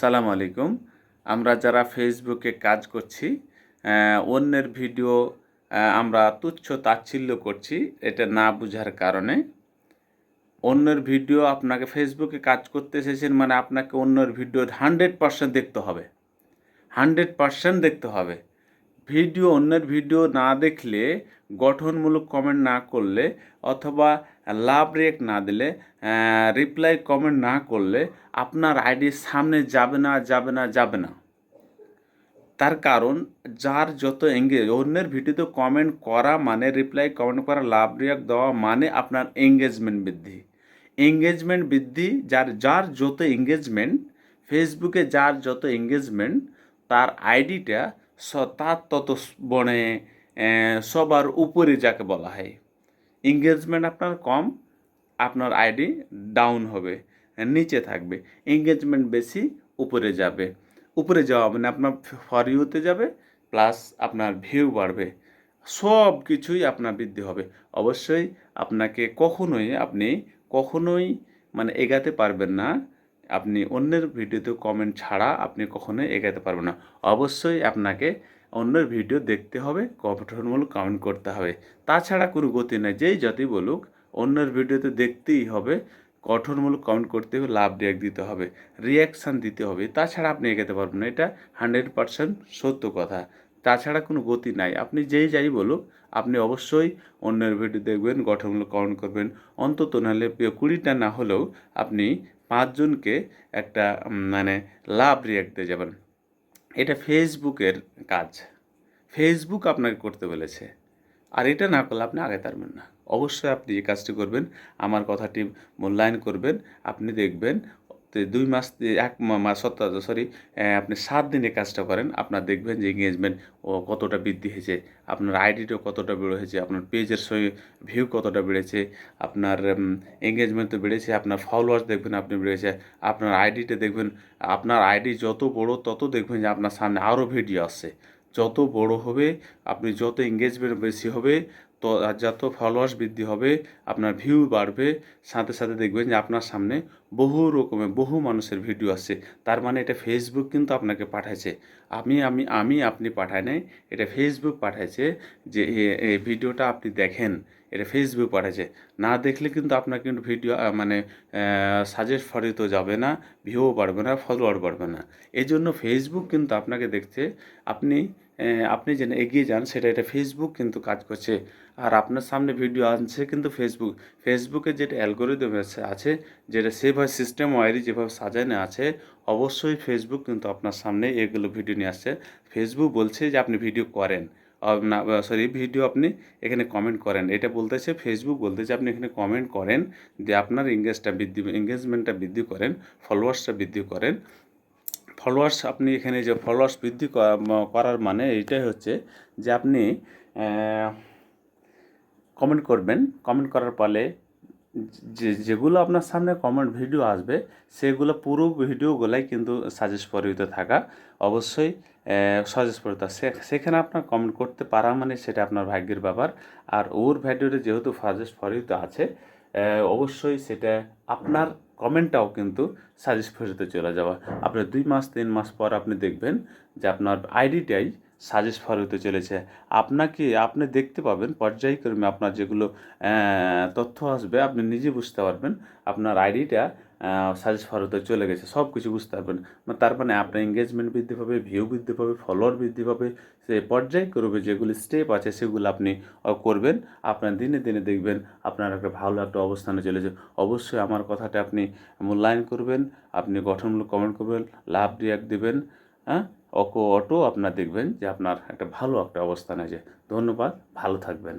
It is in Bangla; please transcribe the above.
আসসালামু আলাইকুম। আমরা যারা ফেসবুকে কাজ করছি অন্যের ভিডিও আমরা তুচ্ছ তাচ্ছিল্য করছি, এটা না বুঝার কারণে। অন্যের ভিডিও আপনাকে ফেসবুকে কাজ করতে এসেছেন মানে আপনাকে অন্যের ভিডিও হান্ড্রেড পার্সেন্ট দেখতে হবে। হান্ড্রেড পার্সেন্ট দেখতে হবে। ভিডিও, অন্যের ভিডিও না দেখলে, গঠনমূলক কমেন্ট না করলে অথবা লাভ রেক না দিলে রিপ্লাই কমেন্ট না করলে আপনার আইডির সামনে যাবে না যাবে না যাবে না। তার কারণ, যার যত এঙ্গেজ অন্যের ভিডিওতে কমেন্ট করা মানে রিপ্লাই কমেন্ট করা, লাভ রিয়াক্ট দেওয়া মানে আপনার এঙ্গেজমেন্ট বৃদ্ধি। এঙ্গেজমেন্ট বৃদ্ধি, যার যার যত এঙ্গেজমেন্ট ফেসবুকে যার যত এঙ্গেজমেন্ট তার আইডিটা তার তত মানে সবার উপরে যাকে বলা হয়। এঙ্গেজমেন্ট আপনার কম, আপনার আইডি ডাউন হবে, নিচে থাকবে। এঙ্গেজমেন্ট বেশি, উপরে যাবে। উপরে যাওয়া মানে আপনার ফর ইউতে যাবে প্লাস আপনার ভিউ বাড়বে। সব কিছুই আপনার বৃদ্ধি হবে। অবশ্যই আপনাকে কখনোই, আপনি কখনোই মানে এগাতে পারবেন না। আপনি অন্যের ভিডিওতে কমেন্ট ছাড়া আপনি কখনোই এগাতে পারবেন না। অবশ্যই আপনাকে অন্যের ভিডিও দেখতে হবে, গঠনমূলক কমেন্ট করতে হবে। তাছাড়া কোনো গতি নেই, যেই যতই বলুক, অন্যের ভিডিওতে দেখতেই হবে, গঠনমূলক কমেন্ট করতে হবে, লাভ রিয়াক্ট দিতে হবে রিয়াকশান দিতে হবে। তাছাড়া আপনি এগোতে পারবেন না, এটা হান্ড্রেড পার্সেন্ট সত্য কথা। তাছাড়া কোনো গতি নাই, আপনি যেই যাই বলুক, আপনি অবশ্যই অন্যের ভিডিও দেখবেন, গঠনমূলক কমেন্ট করবেন। অন্তত নাহলে কুড়িটা না হলেও আপনি পাঁচজনকে একটা মানে লাভ রিয়াক্ট দিয়ে যাবেন। এটা ফেসবুকের কাজ। ফেসবুক আপনাকে করতে বলেছে। আর এটা না করলে আপনি আগে পারবেন না। অবশ্যই আপনি এই কাজটি করবেন, আমার কথাটি মূল্যায়ন করবেন, আপনি দেখবেন তো দুই মাস এক মাস সরি আপনি সাত দিনে কাজটা করেন, আপনার দেখবেন যে এঙ্গেজমেন্ট ও কতটা বৃদ্ধি হয়েছে, আপনার আইডিটাও কতটা বেড়ে হয়েছে, আপনার পেজের ভিউ কতটা বেড়েছে, আপনার এঙ্গেজমেন্ট তো বেড়েছে, আপনার ফলোয়ার্স দেখবেন আপনি বেড়েছে, আপনার আইডিটা দেখবেন, আপনার আইডি যত বড় তত দেখবেন যে আপনার সামনে আরও ভিডিও আসছে, যত বড় হবে, আপনি যত এঙ্গেজমেন্ট বেশি হবে তো যত ফলোয়ার্স বৃদ্ধি হবে, আপনার ভিউ বাড়বে। সাথে সাথে দেখবেন যে আপনার সামনে বহু রকমের, বহু মানুষের ভিডিও আসছে। তার মানে এটা ফেসবুক কিন্তু আপনাকে পাঠাইছে। আমি আমি আমি আপনি পাঠায় নাই, এটা ফেসবুক পাঠাইছে যে এই ভিডিওটা আপনি দেখেন, এটা ফেসবুক পাঠাইছে। না দেখলে কিন্তু আপনার কিন্তু ভিডিও মানে সাজেস্ট ফরে তো যাবে না ভিউ বাড়বে না ফলোয়ার বাড়বে না। এই জন্য ফেসবুক কিন্তু আপনাকে দেখছে, আপনি আপনি যেন এগিয়ে যান, সেটা এটা ফেসবুক কিন্তু কাজ করছে। আর আপনার সামনে ভিডিও আনছে কিন্তু ফেসবুক ফেসবুকে যেটা অ্যালগোরিদম আছে যেটা সেভাবে সিস্টেম ওয়াইরি যেভাবে সাজানো আছে, অবশ্যই ফেসবুক কিন্তু আপনার সামনে এগুলো ভিডিও নিয়ে আসছে। ফেসবুক বলছে যে আপনি ভিডিও করেন। না সরি ভিডিও আপনি এখানে কমেন্ট করেন। এটা বলতেছে ফেসবুক বলতেছে আপনি এখানে কমেন্ট করেন যে আপনার এঙ্গেজটা বৃদ্ধি এঙ্গেজমেন্টটা বৃদ্ধি করেন ফলোয়ার্সটা বৃদ্ধি করেন। ফলোয়ার্স আপনি এখানে যে ফলোয়ার্স বৃদ্ধি করার মানে এইটাই হচ্ছে যে আপনি কমেন্ট করবেন। কমেন্ট করার ফলে যে, যেগুলো আপনার সামনে কমেন্ট ভিডিও আসবে, সেগুলো পুরো ভিডিওগুলাই কিন্তু সাজেস্ট পরিহিত থাকা অবশ্যই সাজেস্ট পরিহিত। সেখানে আপনার কমেন্ট করতে পারা মানে সেটা আপনার ভাগ্যের ব্যাপার। আর ওর ভিডিওতে যেহেতু সাজেস্ট পরিহিত আছে অবশ্যই সেটা আপনার কমেন্টটাও কিন্তু সাজেস্ট পরিহিত চলে যাওয়া। আপনার দুই মাস, তিন মাস পর আপনি দেখবেন যে আপনার আইডিটাই সাজেস্ট ফর হতে চলেছে। আপনাকে, আপনি দেখতে পাবেন, পর্যায়ক্রমে আপনার যেগুলো তথ্য আসবে, আপনি নিজে বুঝতে পারবেন আপনার আইডিটা সাজেস্ট ফর হতে চলে গেছে সব কিছু বুঝতে পারবেন। মানে তার মানে আপনার এঙ্গেজমেন্ট বৃদ্ধি পাবে ভিউ বৃদ্ধি পাবে ফলোয়ার বৃদ্ধি পাবে, সে পর্যায়ক্রমে যেগুলি স্টেপ আছে সেগুলো আপনি করবেন। আপনার দিনে দিনে দেখবেন আপনার একটা ভালো একটা অবস্থানে চলে অবশ্যই আমার কথাটা আপনি মূল্যায়ন করবেন, আপনি গঠনমূলক কমেন্ট করবেন, লাভ রিয়াক্ট দেবেন হ্যাঁ? অকো অটো আপনার দেখবেন যে আপনার একটা ভালো একটা অবস্থান আছে। ধন্যবাদ, ভালো থাকবেন।